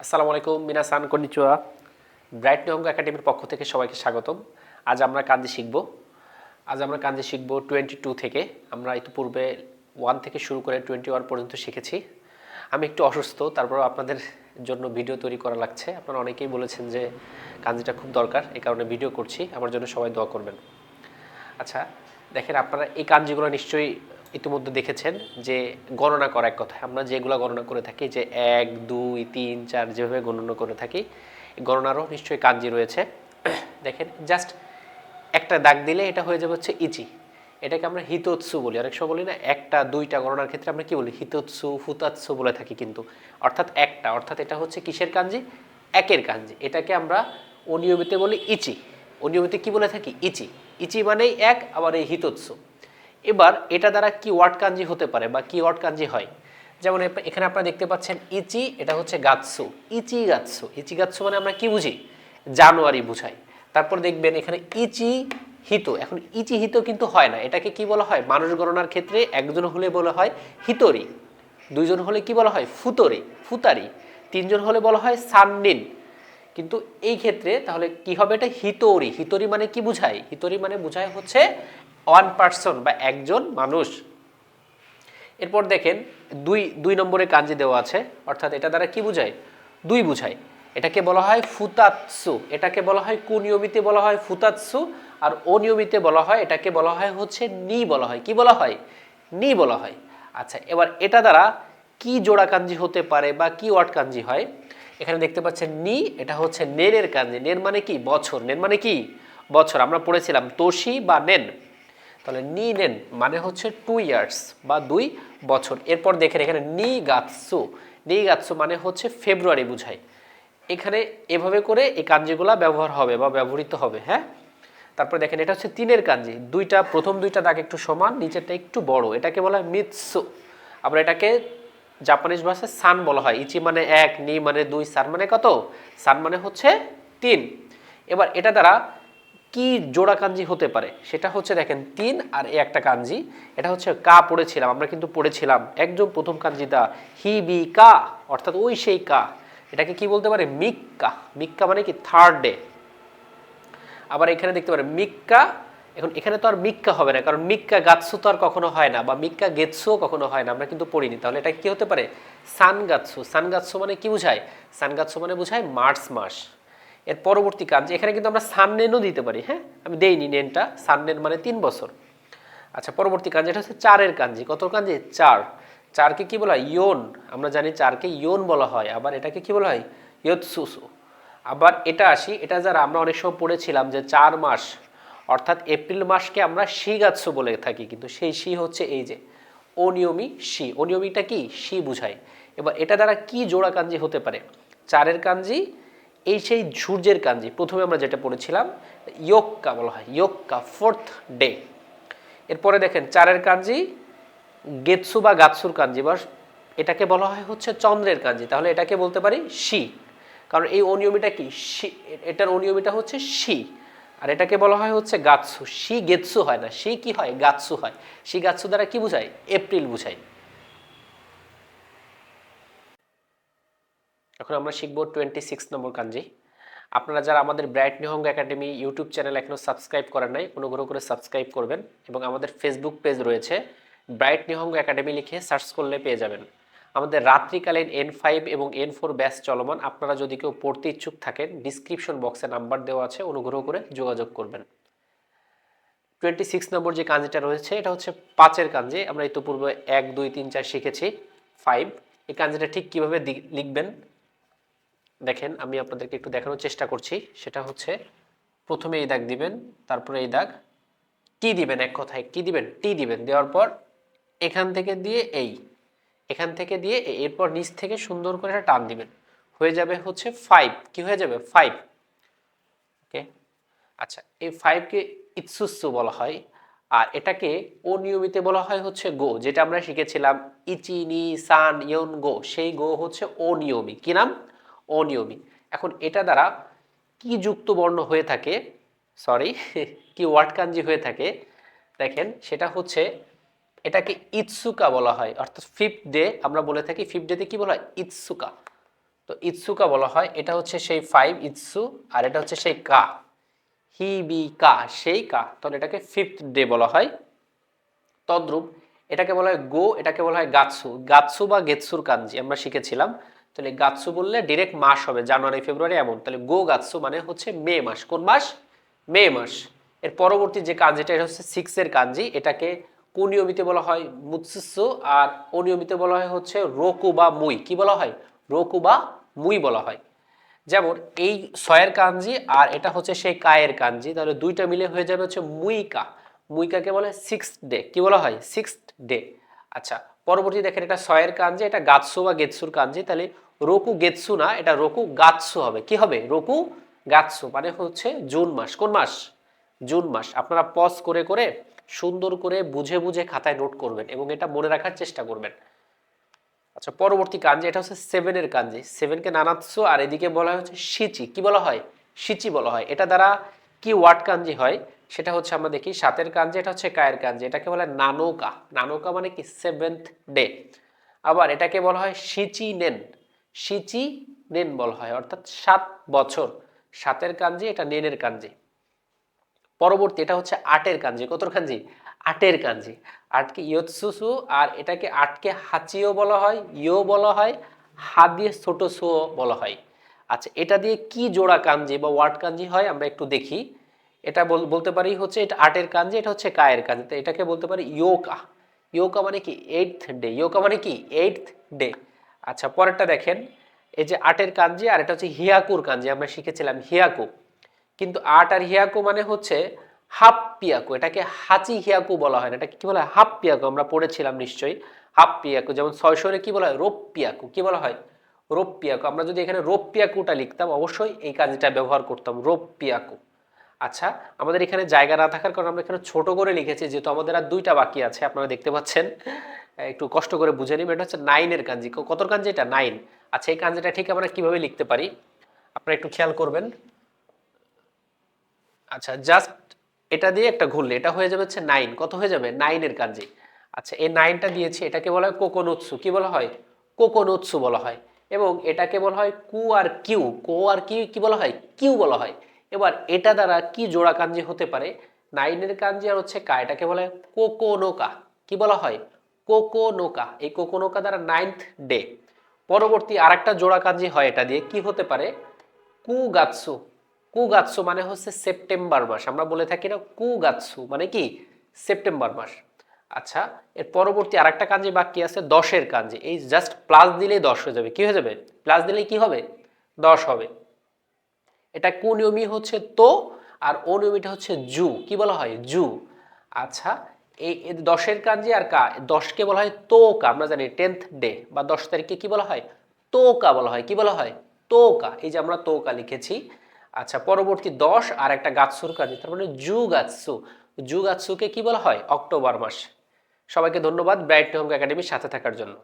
আসসালামু আলাইকুম মিনাসান কন্নিচুয়া। ব্রাইট নিয়ঙ্গ একাডেমির পক্ষ থেকে সবাইকে স্বাগতম। আজ আমরা কাঞ্জি শিখব। আজ আমরা কাঞ্জি শিখব টোয়েন্টি টু থেকে। আমরা ইতিপূর্বে ওয়ান থেকে শুরু করে টোয়েন্টি ওয়ান পর্যন্ত শিখেছি। আমি একটু অসুস্থ তারপর আপনাদের জন্য ভিডিও তৈরি করা লাগছে। আপনারা অনেকেই বলেছেন যে কাঞ্জিটা খুব দরকার এই কারণে ভিডিও করছি। আমার জন্য সবাই দোয়া করবেন। আচ্ছা দেখেন আপনারা এই কাঞ্জিগুলো নিশ্চয়ই ইতিমধ্যে দেখেছেন যে গণনা করা এক কথা আমরা যেগুলো গণনা করে থাকি, যে এক, দুই, তিন, চার, যেভাবে গণনা করে থাকি গণনারও নিশ্চয়ই কাঞ্জি রয়েছে। দেখেন জাস্ট একটা দাগ দিলে এটা হয়ে যাবে হচ্ছে ইচি। এটাকে আমরা হিতোৎসু বলি। অনেক সময় বলি না, একটা, দুইটা গণনার ক্ষেত্রে আমরা কি বলি? হিতোৎসু ফুতাৎসু বলে থাকি কিন্তু। অর্থাৎ একটা, অর্থাৎ এটা হচ্ছে কিসের কাঞ্জি একের কাঞ্জি এটাকে আমরা অনিয়মিত বলি ইচি। অনিয়মিত কি বলে থাকি? ইচি। ইচি মানেই এক, আবার এই হিতোৎসু। এবার এটা দ্বারা কি ওয়ার্ড কাঞ্জি হতে পারে বা কি ওয়ার্ড কাঞ্জি হয়? যেমন এখানে আপনারা দেখতে পাচ্ছেন ইচি, এটা হচ্ছে গাৎসু। ইচি গাৎসু। ইচি গাৎসু মানে আমরা কি বুঝি? জানুয়ারি বুঝাই। তারপর দেখবেন এখানে ইচি হিত। এখন ইচি হিত কিন্তু হয় না। এটাকে কি বলা হয়? মানুষ গণনার ক্ষেত্রে একজন হলে বলা হয় হিতরি। দুইজন হলে কি বলা হয়? ফুতরি। ফুতারি। তিনজন হলে বলা হয় সান্নিন। কিন্তু এই ক্ষেত্রে তাহলে কি হবে এটা? হিতরি। হিতরি মানে কি বুঝায়? হিতরি মানে বুঝায় হচ্ছে ওয়ান পার্সন বা একজন মানুষ। এরপর দেখেন, দুই দুই নম্বরে কাঞ্জি দেওয়া আছে, অর্থাৎ এটা দ্বারা কি বুঝায়? দুই বুঝায়। এটাকে বলা হয় ফুতাৎসু। এটাকে বলা হয় কুনিয়মিতে বলা হয় ফুতাৎসু, আর অনিয়মিতে বলা হয়, এটাকে বলা হয় হচ্ছে নি বলা হয়। কি বলা হয়? নি বলা হয়। আচ্ছা এবার এটা দ্বারা কি জোড়া কাঞ্জি হতে পারে বা কি ওয়ার্ড কাঞ্জি হয়? এখানে দেখতে পাচ্ছেন নি, এটা হচ্ছে নেনের কাঞ্জি। নেন মানে কি? বছর। নেন মানে কি? বছর। আমরা পড়েছিলাম তোষি বা নেন। তাহলে নি নেন মানে হচ্ছে টু ইয়ার্স বা দুই বছর। এরপর দেখেন এখানে নি গাৎসু। নি গাৎসু মানে হচ্ছে ফেব্রুয়ারি বুঝায় এখানে এভাবে করে এই কাঞ্জিগুলা ব্যবহার হবে বা ব্যবহৃত হবে হ্যাঁ? তারপরে দেখেন এটা হচ্ছে তিনের কাঞ্জি। দুইটা, প্রথম দুইটা দাগ একটু সমান, নিচেরটা একটু বড়। এটাকে বলা হয় মিৎসু। আবার এটাকে জাপানিজ ভাষায় সান বলা হয়। ইচি মানে এক, নি মানে দুই, সান মানে কত? সান মানে হচ্ছে তিন। এবার এটা দ্বারা কি জোড়া কাঞ্জি হতে পারে? সেটা হচ্ছে দেখেন তিন আর একটা কাঞ্জি। এটা হচ্ছে কা পড়েছিলাম, আমরা কিন্তু পড়েছিলাম। একদম প্রথম কাঞ্জিটা হি বি কা, অর্থাৎ ওই সেই কা। এটাকে কি বলতে পারে? মিক্কা। মিক্কা মানে কি? থার্ড ডে আবার এখানে দেখতে পারেন, মিক্কা, এখন এখানে তো আর মিক্কা হবে না, কারণ মিক্কা গাৎসু তো আর কখনো হয় না, বা মিক্কা গেৎসুও কখনো হয় না, আমরা কিন্তু পড়িনি। তাহলে এটা কি হতে পারে? সান গাৎসু সান মানে কি বুঝায়? সান মানে বুঝায় মার্চ মাস। এর পরবর্তী কাজ এখানে কিন্তু আমরা সাননেনও দিতে পারি হ্যাঁ? আমি দেইনি নেনটা, সাননেন মানে তিন বছর। আচ্ছা পরবর্তী কাঞ্জি এটা হচ্ছে চারের কাঞ্জি। কত কাঞ্জি? চার। চারকে কি বলা হয়? ইয়ন। আমরা জানি চারকে ইয়ন বলা হয়, আবার এটাকে কি বলা হয়? ইয়ৎসুসু। আবার এটা আসি, এটা যারা আমরা অনেক সময় পড়েছিলাম যে চার মাস, অর্থাৎ এপ্রিল মাসকে আমরা শিগাৎসু বলে থাকি, কিন্তু সেই শি হচ্ছে এই যে অনিয়মী শি। অনিয়মীটা কি? শি বুঝায়। এবার এটা দ্বারা কি জোড়া কাঞ্জি হতে পারে? চারের কাঞ্জি এই সেই সূর্যের কাঞ্জি, প্রথমে আমরা যেটা পড়েছিলাম, ইয়োক্কা বলা হয়, ইয়োক্কা ফোর্থ ডে এরপরে দেখেন, চারের কাঞ্জি, গেৎসু বা গাৎসুর কাঞ্জি, বা এটাকে বলা হয় হচ্ছে চন্দ্রের কাঞ্জি। তাহলে এটাকে বলতে পারি শি। কারণ এই অনিয়মিটা কি? শি, এটার অনিয়মিটা হচ্ছে শি। আর এটাকে বলা হয় হচ্ছে গাৎসু। শি গেৎসু হয় না, শি কি হয়? গাৎসু হয়। শি গাৎসু দ্বারা কি বুঝায়? এপ্রিল বুঝায়। এখন আমরা শিখব টোয়েন্টি সিক্স নম্বর কাঞ্জি। আপনারা যারা আমাদের bright Nihongo academy YouTube channel এখনও সাবস্ক্রাইব করেন নাই, অনুগ্রহ করে সাবস্ক্রাইব করবেন এবং আমাদের ফেসবুক পেজ রয়েছে ব্রাইট নিহঙ্গ একাডেমি লিখে সার্চ করলে পেয়ে যাবেন। আমাদের রাত্রিকালীন এন ফাইভ এবং এন ফোর ব্যাচ চলমান, আপনারা যদি কেউ পড়তে ইচ্ছুক থাকেন ডিসক্রিপশন বক্সে নাম্বার দেওয়া আছে, অনুগ্রহ করে যোগাযোগ করবেন। টোয়েন্টি সিক্স নম্বর যে কাঞ্জিটা রয়েছে, এটা হচ্ছে পাঁচের কাঞ্জি, আমরা ইতিপূর্বে এক, দুই, তিন, চার শিখেছি ফাইভ এই কাঞ্জিটা ঠিক কীভাবে লিখবেন? দেখেন, আমি আপনাদেরকে একটু দেখানোর চেষ্টা করছি। সেটা হচ্ছে, প্রথমে এই দাগ দিবেন, তারপরে এই দাগ। টি দিবেন এক কথায় কি দিবেন, টি দিবেন। দেওয়ার পর এখান থেকে দিয়ে এই, এখান থেকে দিয়ে এরপর নিচ থেকে সুন্দর করে একটা টান দিবেন। হয়ে যাবে হচ্ছে ফাইভ কি হয়ে যাবে? Five okay? আচ্ছা এই ফাইভকে ইৎসুসু বলা হয়। আর এটাকে অনিয়মিতে বলা হয় হচ্ছে গো, যেটা আমরা শিখেছিলাম, ইচিনি সান ইয়ন গো। সেই গো হচ্ছে অনিয়মী। কি নাম? অনিয়মী এখন এটা দ্বারা কি যুক্ত বর্ণ হয়ে থাকে সরি কি ওয়ার্ড কাঞ্জি হয়ে থাকে, দেখেন সেটা হচ্ছে এটাকে ইৎসুকা বলা হয়। অর্থাৎ ফিফথ ডে আমরা বলে থাকি ফিফথ ডেতে কি বলা হয়? ইৎসুকা। তো ইৎসুকা বলা হয়, এটা হচ্ছে সেই ফাইভ ইৎসু আর এটা হচ্ছে সেই কা। হি, বি, কা, সেই কা। তাহলে এটাকে ফিফথ ডে বলা হয়। তদ্রূপ এটাকে বলা হয় গো, এটাকে বলা হয় গাৎসু। গাৎসু বা গেৎসুর কাঞ্জি আমরা শিখেছিলাম। তাহলে গাৎসু বললে ডিরেক্ট মাস হবে, জানুয়ারি, ফেব্রুয়ারি এমন। তাহলে গো গাৎসু মানে হচ্ছে মে মাস। কোন মাস? মে মাস। এর পরবর্তী যে কাঞ্জিটা এটা হচ্ছে সিক্সের কাঞ্জি এটাকে কুনিয়মিতে বলা হয় মুৎসু আর অনিয়মিতে বলা হয় হচ্ছে রোকু বা মুই। কি বলা হয়? রোকু বা মুই বলা হয়। যেমন এই সয়ের কাঞ্জি আর এটা হচ্ছে সেই কায়ের কাঞ্জি তাহলে দুইটা মিলে হয়ে যাবে হচ্ছে মুইকা। মুইকাকে বলে সিক্স ডে কি বলা হয়? সিক্স ডে আচ্ছা পরবর্তী দেখেন এটা ছয়ের কাঞ্জি এটা গাৎসু বা গেৎসুর কাঞ্জি তাহলে রোকু গেৎসু না, এটা রোকু গাৎসু হবে। কি হবে? রোকু গাৎসু মানে হচ্ছে জুন মাস। কোন মাস? জুন মাস। আপনারা পজ করে করে, সুন্দর করে বুঝে বুঝে খাতায় নোট করবেন এবং এটা মনে রাখার চেষ্টা করবেন। আচ্ছা পরবর্তী কাঞ্জি, এটা হচ্ছে সেভেনের কাঞ্জি। সেভেনকে নানাৎসু আর এদিকে বলা হচ্ছে সিচি কি বলা হয়? সিচি বলা হয়। এটা দ্বারা কি ওয়ার্ড কাঞ্জি হয়? সেটা হচ্ছে আমরা দেখি সাতের কাঞ্জি, এটা হচ্ছে কায়ের কাঞ্জি। এটাকে বলা হয় নানোকা। নানোকা মানে কি? Seventh day. আবার এটাকে বলা হয় সিচি নেন। সিচি নেন বলা হয়, অর্থাৎ সাত বছর। সাতের কাঞ্জি, এটা নেনের কাঞ্জি। পরবর্তী, এটা হচ্ছে আটের কাঞ্জি। কতর কাঞ্জি? আটের কাঞ্জি। আটকে ইয়ৎসুসু, আর এটাকে আটকে হাচিও বলা হয় ইও বলা হয় হাত দিয়ে ছোট সো বলা হয়। আচ্ছা এটা দিয়ে কি জোড়া কাঞ্জি বা ওয়ার্ড কাঞ্জি হয়, আমরা একটু দেখি। এটা বল- বলতে পারি হচ্ছে এটা আটের কাঞ্জি, এটা হচ্ছে কায়ের কাঞ্জি। তো এটাকে বলতে পারি ইয়োকা। ইয়োকা মানে কি? এইটথ ডে ইয়োকা মানে কি? এইটথ ডে আচ্ছা পরেরটা দেখেন। এই যে আটের কাঞ্জি আর এটা হচ্ছে হিয়াকুর কাঞ্জি, আমরা শিখেছিলাম হিয়াকু। কিন্তু আট আর হিয়াকু মানে হচ্ছে হাফ পিয়াকু এটাকে হাঁচি হিয়াকু বলা হয় না। এটাকে কি বলা হয়? হাফ পিয়াকু আমরা পড়েছিলাম নিশ্চয়ই। হাফ পিয়াকু যেমন ছয়শোরে কি বলা হয়? রোপ পিয়াকু কি বলা হয়? রোপ পিয়াকু আমরা যদি এখানে রোপ পিয়াকুটা লিখতাম, অবশ্যই এই কাজটা ব্যবহার করতাম রোপ পিয়াকু আচ্ছা আমাদের এখানে জায়গা না থাকার কারণে আমরা এখানে ছোট করে লিখেছি, যেহেতু আমাদের আর দুইটা বাকি আছে, আপনারা দেখতে পাচ্ছেন। একটু কষ্ট করে বুঝে নিন এটা হচ্ছে নাইনের কাঞ্জি। কতর কাঞ্জি এটা? নাইন। আচ্ছা এই কাঞ্জিটা ঠিক আমরা কীভাবে লিখতে পারি? আপনারা একটু খেয়াল করবেন। আচ্ছা জাস্ট এটা দিয়ে একটা ঘুরলে, এটা হয়ে যাবে হচ্ছে নাইন। কত হয়ে যাবে? নাইনের কাঞ্জি। আচ্ছা এই নাইনটা দিয়েছি, এটাকে বলা হয় কোকোনুৎসু। কি বলা হয়? কোকোনুৎসু বলা হয়। এবং এটাকে বলা হয় কু আর কিউ। কো আর কি কি বলা হয়? কিউ বলা হয়। এবার এটা দ্বারা কি জোড়া কাঞ্জি হতে পারে? নাইনের কাঞ্জি আর হচ্ছে কা। এটাকে বলা হয় কোকোনোকা কি বলা হয়? কোকোনোকা। এই কোকোনোকা দ্বারা নাইনথ ডে পরবর্তী আরেকটা জোড়া কাঞ্জি হয় এটা দিয়ে। কি হতে পারে? কুগাৎসু। কুগাৎসু মানে হচ্ছে সেপ্টেম্বর মাস। আমরা বলে থাকি না কুগাৎসু মানে কি? সেপ্টেম্বর মাস। আচ্ছা এর পরবর্তী আরেকটা কাঞ্জি বাকি আছে, দশের কাঞ্জি এই জাস্ট প্লাস দিলেই দশ হয়ে যাবে। কি হয়ে যাবে? প্লাস দিলেই কি হবে? দশ হবে। এটা কুনিয়মি হচ্ছে তো, আর অনিয়মিটা হচ্ছে জু। কি বলা হয়? জু। আচ্ছা এই দশের কাঞ্জি আর কা, দশকে বলা হয় তোকা, আমরা জানি টেন্থ ডে বা দশ তারিখকে কি বলা হয়? তোকা বলা হয়, কি বলা হয়? তোকা, এই যে আমরা তোকা লিখেছি। আচ্ছা পরবর্তী দশ আর একটা গাছুর কাজে তার মানে জু গাৎসু জু কি বলা হয়? অক্টোবর মাস। সবাইকে ধন্যবাদ, ব্রাইট হোম একাডেমির সাথে থাকার জন্য।